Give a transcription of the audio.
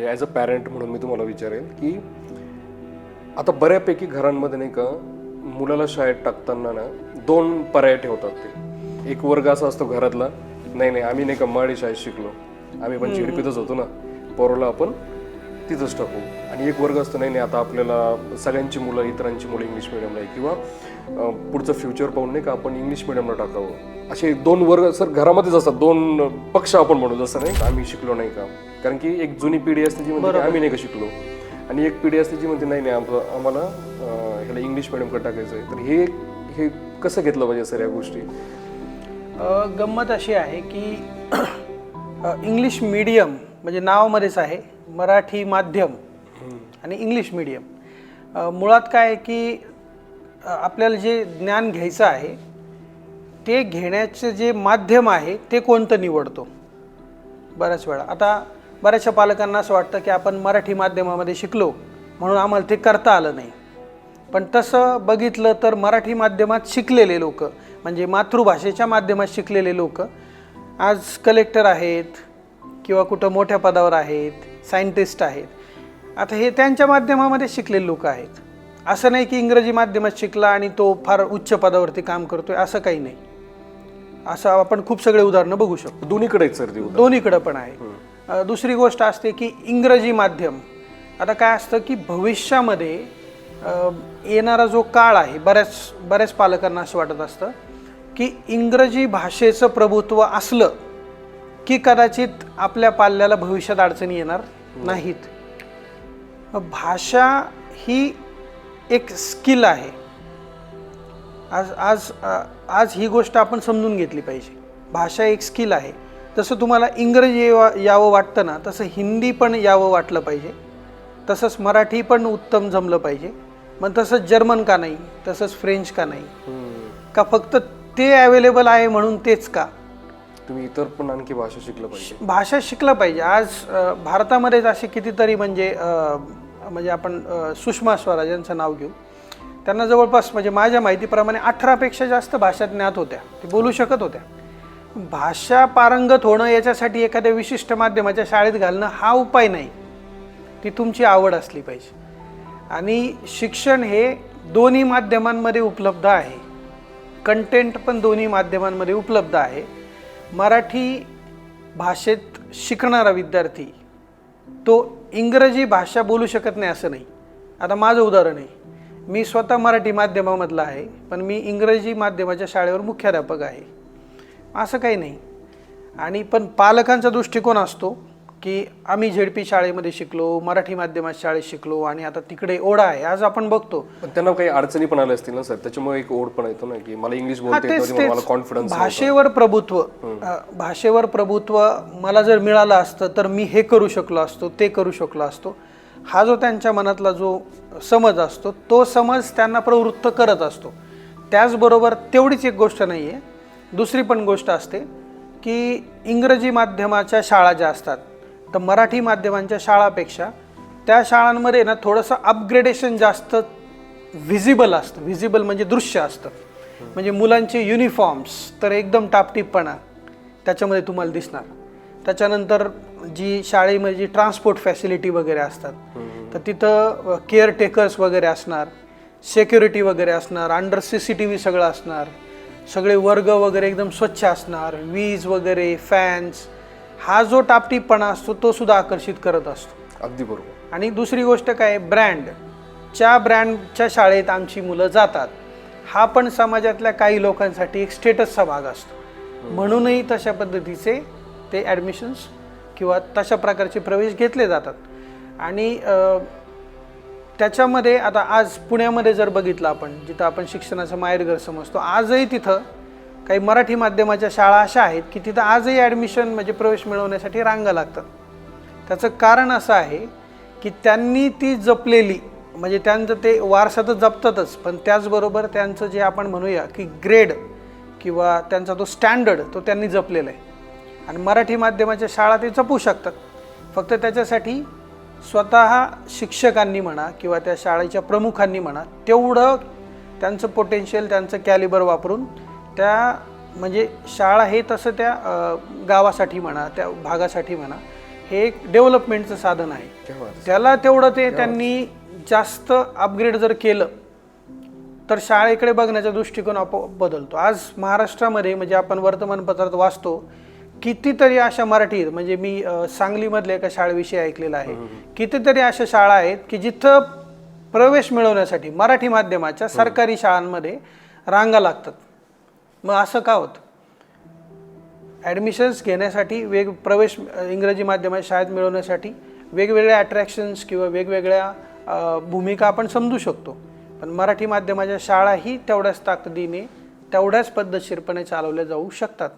म्हणजे as a parent म्हणून मी तुम्हाला विचारेल की आता बऱ्यापैकी घरांमध्ये नाही का मुलाला शाळेत टाकताना ना दोन पर्याय ठेवतात ते. एक वर्ग असा असतो घरातला नाही नाही आम्ही नाही का मराठी शाळेत शिकलो. आम्ही पण चिडपीतच होतो ना. पोरोला आपण तिथंच टाकू. आणि एक वर्ग असतो नाही नाही आता आपल्याला सगळ्यांची मुलं इतरांची मुलं इंग्लिश मिडियमला आहे. किंवा पुढचं फ्युचर पाहून नाही का आपण इंग्लिश मिडियमला टाकावं. असे दोन वर्ग सर घरामध्येच असतात. दोन पक्ष आपण म्हणू जसं नाही का आम्ही शिकलो नाही का. कारण की एक जुनी पिढी असते जी म्हणते की आम्ही नाही का शिकलो. आणि एक पिढी असते जी म्हणते नाही नाही आम्हाला ह्याला इंग्लिश मिडियमकडे टाकायचं आहे. तर हे हे कसं घेतलं पाहिजे सर या गोष्टी? गंमत अशी आहे की इंग्लिश मीडियम म्हणजे नावामध्येच आहे. मराठी माध्यम आणि इंग्लिश मीडियम मुळात काय आहे की आपल्याला जे ज्ञान घ्यायचं आहे ते घेण्याचं जे माध्यम आहे ते कोणतं निवडतो? बऱ्याच वेळा. आता बऱ्याचशा पालकांना असं वाटतं की आपण मराठी माध्यमामध्ये शिकलो म्हणून आम्हाला ते करता आलं नाही. पण तसं बघितलं तर मराठी माध्यमात शिकलेले लोक म्हणजे मातृभाषेच्या माध्यमात शिकलेले लोक आज कलेक्टर आहेत किंवा कुठं मोठ्या पदावर आहेत सायंटिस्ट आहेत. आता हे त्यांच्या माध्यमामध्ये शिकलेले लोक आहेत. असं नाही की इंग्रजी माध्यमात शिकला आणि तो फार उच्च पदावरती काम करतोय असं काही नाही. असं आपण खूप सगळे उदाहरणं बघू शकतो. दोन्हीकडे सर दोन्हीकडं पण आहे. दुसरी गोष्ट असते की इंग्रजी माध्यम. आता काय असतं की भविष्यामध्ये येणारा जो काळ आहे बऱ्याच बऱ्याच पालकांना असं वाटत असतं की इंग्रजी भाषेचं प्रभुत्व असलं की कदाचित आपल्या पाल्याला भविष्यात अडचणी येणार नाहीत. भाषा ही एक स्किल आहे. आज आज आज ही गोष्ट आपण समजून घेतली पाहिजे. भाषा एक स्किल आहे. जसं तुम्हाला इंग्रजी यावं वाटतं ना तसं हिंदी पण यावं वाटलं पाहिजे. तसंच मराठी पण उत्तम जमलं पाहिजे. मग तसंच जर्मन का नाही तसंच फ्रेंच का नाही? का फक्त ते अवेलेबल आहे म्हणून तेच का? तुम्ही इतर पण आणखी भाषा शिकलं पाहिजे. भाषा शिकलं पाहिजे. आज भारतामध्येच असे कितीतरी म्हणजे म्हणजे आपण सुषमा स्वराज यांचं नाव घेऊ. त्यांना जवळपास म्हणजे माझ्या माहितीप्रमाणे अठरापेक्षा जास्त भाषा ज्ञात होत्या. ते बोलू शकत होत्या. भाषा पारंगत होणं याच्यासाठी एखाद्या विशिष्ट माध्यमाच्या शाळेत घालणं हा उपाय नाही. ती तुमची आवड असली पाहिजे. आणि शिक्षण हे दोन्ही माध्यमांमध्ये उपलब्ध आहे. कंटेंट पण दोन्ही माध्यमांमध्ये उपलब्ध आहे. मराठी भाषेत शिकणारा विद्यार्थी तो इंग्रजी भाषा बोलू शकत नाही असं नाही. आता माझं उदाहरण आहे. मी स्वतः मराठी माध्यमामधला आहे पण मी इंग्रजी माध्यमाच्या शाळेवर मुख्याध्यापक आहे. असं काही नाही. आणि पण पालकांचा दृष्टिकोन असतो की आम्ही झेडपी शाळेमध्ये शिकलो मराठी माध्यमात शाळेत शिकलो आणि आता तिकडे ओढा आहे आज आपण बघतो. पण त्यांना काही अडचणी पण आल्या असतील ना सर? त्याच्यामुळे एक ओढ पण येतो ना की मला इंग्लिश बोलता मला कॉन्फिडन्स भाषेवर प्रभुत्व भाषेवर प्रभुत्व मला जर मिळालं असतं तर मी हे करू शकलो असतो ते करू शकलो असतो. हा जो त्यांच्या मनातला जो समज असतो तो समज त्यांना प्रवृत्त करत असतो. त्याचबरोबर तेवढीच एक गोष्ट नाही आहे दुसरी पण गोष्ट असते की इंग्रजी माध्यमाच्या शाळा ज्या असतात तर मराठी माध्यमांच्या शाळापेक्षा त्या शाळांमध्ये ना थोडंसं अपग्रेडेशन जास्त व्हिजिबल असतं. व्हिजिबल म्हणजे दृश्य असतं. म्हणजे मुलांचे युनिफॉर्म्स तर एकदम टापटीपणा त्याच्यामध्ये तुम्हाला दिसणार. त्याच्यानंतर जी शाळेमध्ये जी ट्रान्सपोर्ट फॅसिलिटी वगैरे असतात तर तिथं केअरटेकर्स वगैरे असणार सेक्युरिटी वगैरे असणार under C C T V सगळं असणार सगळे वर्ग वगैरे एकदम स्वच्छ असणार वीज वगैरे फॅन्स हा जो टापटीपणा असतो तो सुद्धा आकर्षित करत असतो. अगदी बरोबर. आणि दुसरी गोष्ट काय? ब्रँड. च्या ब्रँडच्या शाळेत आमची मुलं जातात हा पण समाजातल्या काही लोकांसाठी एक स्टेटसचा भाग असतो. म्हणूनही तशा पद्धतीचे ते ॲडमिशन्स किंवा तशा प्रकारचे प्रवेश घेतले जातात. आणि त्याच्यामध्ये आता आज पुण्यामध्ये जर बघितलं आपण जिथं आपण शिक्षणाचं माहेरघर समजतो आजही तिथं काही मराठी माध्यमाच्या शाळा अशा आहेत की तिथं आजही ॲडमिशन म्हणजे प्रवेश मिळवण्यासाठी रांगा लागतात. त्याचं कारण असं आहे की त्यांनी ती जपलेली म्हणजे त्यांचं ते वारसा तर जपतातच पण त्याचबरोबर त्यांचं जे आपण म्हणूया की ग्रेड किंवा त्यांचा तो स्टँडर्ड तो त्यांनी जपलेला आहे. आणि मराठी माध्यमाच्या शाळा ते जपू शकतात. फक्त त्याच्यासाठी स्वतः शिक्षकांनी म्हणा किंवा त्या शाळेच्या प्रमुखांनी म्हणा तेवढं त्यांचं पोटेन्शियल त्यांचं कॅलिबर वापरून त्या म्हणजे शाळा हे तसं त्या गावासाठी म्हणा त्या भागासाठी म्हणा हे एक डेव्हलपमेंटचं साधन आहे. त्याला तेवढं ते त्यांनी जास्त अपग्रेड जर केलं तर शाळेकडे बघण्याचा दृष्टिकोन आपोआप बदलतो. आज महाराष्ट्रामध्ये म्हणजे आपण वर्तमानपत्रात वाचतो कितीतरी अशा मराठी म्हणजे मी सांगलीमधल्या एका शाळेविषयी ऐकलेलं आहे. कितीतरी अशा शाळा आहेत की जिथं प्रवेश मिळवण्यासाठी मराठी माध्यमाच्या सरकारी शाळांमध्ये रांगा लागतात. मग असं का होतं? ॲडमिशन्स घेण्यासाठी वेग प्रवेश इंग्रजी माध्यमात शाळेत मिळवण्यासाठी वेगवेगळ्या अट्रॅक्शन्स किंवा वेगवेगळ्या भूमिका आपण समजू शकतो. पण मराठी माध्यमाच्या शाळाही तेवढ्याच ताकदीने तेवढ्याच पद्धतशीरपणे चालवल्या जाऊ शकतात.